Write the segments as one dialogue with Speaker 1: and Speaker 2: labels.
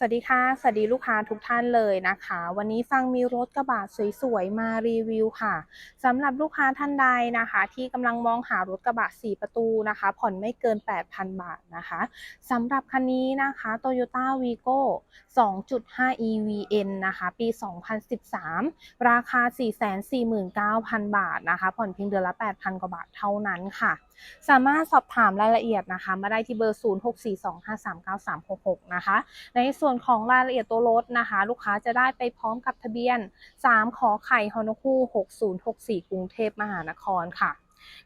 Speaker 1: สวัสดีค่ะ สวัสดีลูกค้าทุกท่านเลยนะคะ วันนี้ฟังมีรถกระบะสวยๆ มารีวิวค่ะสำหรับลูกค้าท่านใดนะคะ ที่กำลังมองหารถกระบะ 4 ประตูนะคะ ผ่อนไม่เกิน 8,000 บาทนะคะสำหรับคันนี้นะคะ Toyota Vigo 2.5 EVN นะคะ ปี 2013 ราคา 449,000 บาทนะคะ ผ่อนเพียงเดือนละ 8,000 กว่าบาทเท่านั้นค่ะ สามารถสอบถามรายละเอียดนะคะ มาได้ที่เบอร์ 0642539366 นะคะ ในส่วนวนของรายละเอียดตัวรถนะคะ ลูกค้าจะได้ไปพร้อมกับทะเบียน 3 ขอไข่ฮอนคู6064 กรุงเทพมหานครค่ะ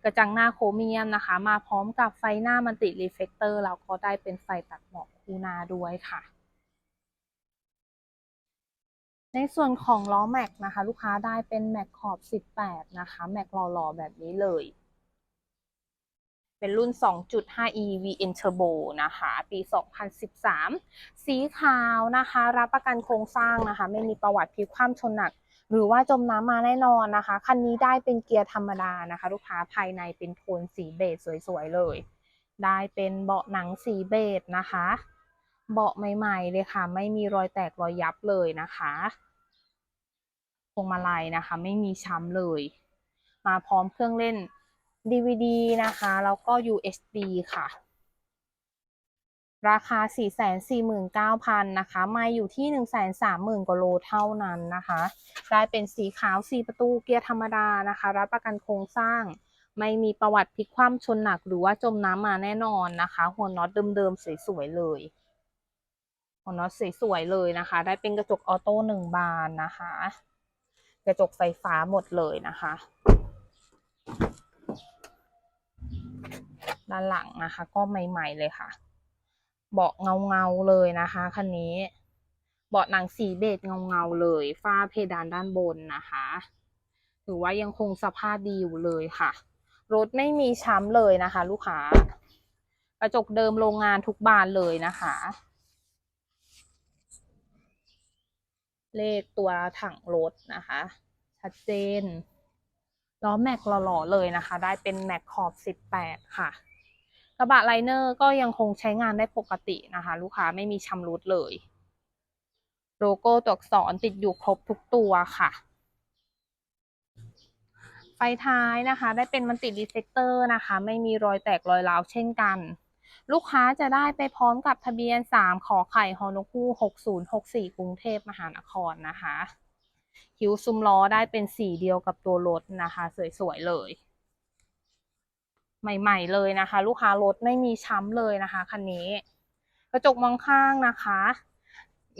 Speaker 1: กระจังหน้าโครเมียมนะคะ มาพร้อมกับไฟหน้ามันติรีเฟกเตอร์แล้วก็ได้เป็นไฟตัดหมอกคูนาด้วยค่ะในส่วนของล้อแม็กนะคะ ลูกค้าได้เป็นแม็กขอบ 18 นะคะ แม็กหล่อๆแบบนี้เลย เป็นรุ่น 2.5 e VN Turbo นะคะ ปี 2013 สีขาวนะคะ รับประกันโครงสร้างนะคะ ไม่มีประวัติพลิกคว่ำชนหนัก หรือว่าจมน้ำมาแน่นอนนะคะ คันนี้ได้เป็นเกียร์ธรรมดานะคะ ลูกค้าภายในเป็นโทนสีเบจสวยๆเลย ได้เป็นเบาะหนังสีเบจนะคะ เบาะใหม่ๆเลยค่ะ ไม่มีรอยแตกรอยยับเลยนะคะพวงมาลัยนะคะ ไม่มีช้ำเลย มาพร้อมเครื่องเล่น DVD นะคะ แล้วก็ USB ค่ะ ราคา 449,000 นะคะมาอยู่ที่ 130,000 กว่าโลเท่านั้นนะคะ ได้เป็นสีขาว 4 ประตูเกียร์ธรรมดานะคะ รับประกันโครงสร้าง ไม่มีประวัติพลิกคว่ำชนหนักหรือว่าจมน้ำมาแน่นอนนะคะ หัวน็อตเดิมๆ สวยๆ เลยหัวน็อตสวยๆ เลยนะคะ ได้เป็นกระจกออโต้หนึ่งบานนะคะ กระจกไฟฟ้าหมดเลยนะคะ ด้านหลังนะคะ ก็ใหม่ ๆ เลยค่ะ เบาะเงาเงาๆเลยนะคะคันนี้ เบาะหนังสีเบจเงาเงาๆเลยฝ้าเพดานด้านบนนะคะถือว่ายังคงสภาพดีอยู่เลยค่ะ รถไม่มีช้ำเลยนะคะ ลูกค้ากระจกเดิมโรงงานทุกบานเลยนะคะ เลขตัวถังรถนะคะ ชัดเจนล้อแม็กหล่อๆเลยนะคะ ได้เป็นแม็กขอบ 18 ค่ะ กระบะไลเนอร์ก็ยังคงใช้งานได้ปกตินะคะ ลูกค้าไม่มีชำรุดเลย โลโก้ตัวอักษรติดอยู่ครบทุกตัวค่ะ ไฟท้ายนะคะ ได้เป็นมันติดรีเฟกเตอร์นะคะ ไม่มีรอยแตกรอยร้าวเช่นกัน ลูกค้าจะได้ไปพร้อมกับทะเบียน 3 ขอไข่ฮอนคู6064 กรุงเทพมหานครนะคะคิ้วซุ้มล้อได้เป็นสีเดียวกับตัวรถนะคะ สวยๆเลย ใหม่ๆเลยนะคะ ลูกค้ารถไม่มีช้ำเลยนะคะคันนี้ กระจกมองข้างนะคะ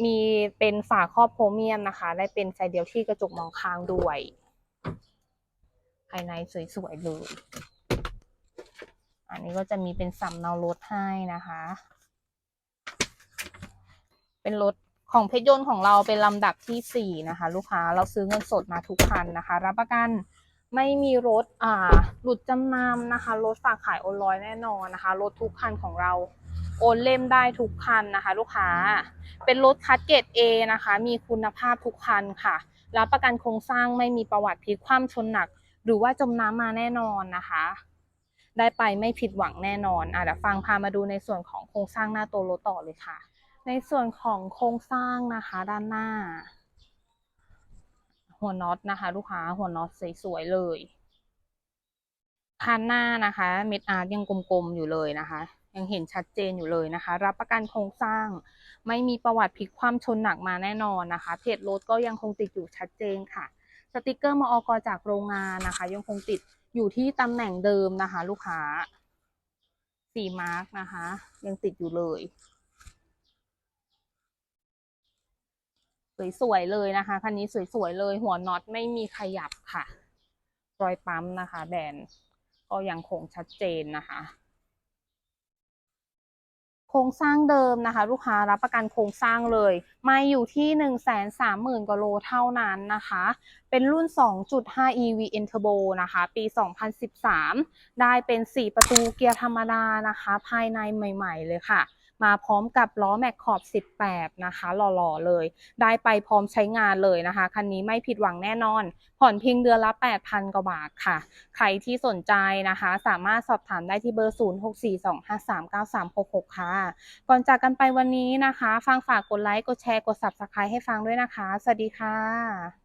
Speaker 1: มีเป็นฝาครอบโครเมียมนะคะ ได้เป็นไฟเดียวที่กระจกมองข้างด้วย ภายในสวยๆเลย อันนี้ก็จะมีเป็นสำเนารถให้นะคะ เป็นรถของเพชรยนต์ของเราเป็นลำดับที่สี่นะคะ ลูกค้าเราซื้อเงินสดมาทุกคันนะคะ รับประกัน ไม่มีรถอ่าหลุดจำนำนะคะ รถฝากขายโอนร้อยแน่นอนนะคะ รถทุกคันของเราโอนเล่มได้ทุกคันนะคะ ลูกค้า เป็นรถคัดเกรด A นะคะ มีคุณภาพทุกคันค่ะ รับประกันโครงสร้างไม่มีประวัติพลิกคว่ำชนหนัก หรือว่าจมน้ำมาแน่นอนนะคะ ได้ไปไม่ผิดหวังแน่นอนอะเดี๋ยวฟังพามาดูในส่วนของโครงสร้างหน้าตัวรถต่อเลยค่ะ ในส่วนของโครงสร้างนะคะด้านหน้า หัวน็อตนะคะ ลูกค้าหัวน็อตสวยๆเลยคันหน้านะคะ เม็ดอาร์ตยังกลมๆอยู่เลยนะคะ ยังเห็นชัดเจนอยู่เลยนะคะ รับประกันโครงสร้าง ไม่มีประวัติพลิกคว่ำชนหนักมาแน่นอนนะคะ เพจรถก็ยังคงติดอยู่ชัดเจนค่ะ สติกเกอร์มาอกจากโรงงานนะคะ ยังคงติดอยู่ที่ตำแหน่งเดิมนะคะ ลูกค้าสีมาร์กนะคะ ยังติดอยู่เลย สวยๆเลยนะคะ คันนี้สวยๆเลย หัวน็อตไม่มีขยับค่ะ รอยปั๊มนะคะ แบนก็ยังคงชัดเจนนะคะ โครงสร้างเดิมนะคะ ลูกค้ารับประกันโครงสร้างเลยมาอยู่ที่หนึ่งแสนสามหมื่นกว่าโลเท่านั้นนะคะ เป็นรุ่น 2.5 EVN Turbo นะคะ ปี 2013 ได้เป็น 4 ประตูเกียร์ธรรมดานะคะ ภายในใหม่ ๆ เลยค่ะ มาพร้อมกับล้อแม็กขอบ 18 นะคะ หล่อๆเลย ได้ไปพร้อมใช้งานเลยนะคะ คันนี้ไม่ผิดหวังแน่นอน ผ่อนเพียงเดือนละ 8,000 กว่าบาทค่ะ ใครที่สนใจนะคะ สามารถสอบถามได้ที่เบอร์ 0642539366 ค่ะ ก่อนจากกันไปวันนี้นะคะ ฟังฝากกดไลค์ กดแชร์ กด Subscribe ให้ฟังด้วยนะคะ สวัสดีค่ะ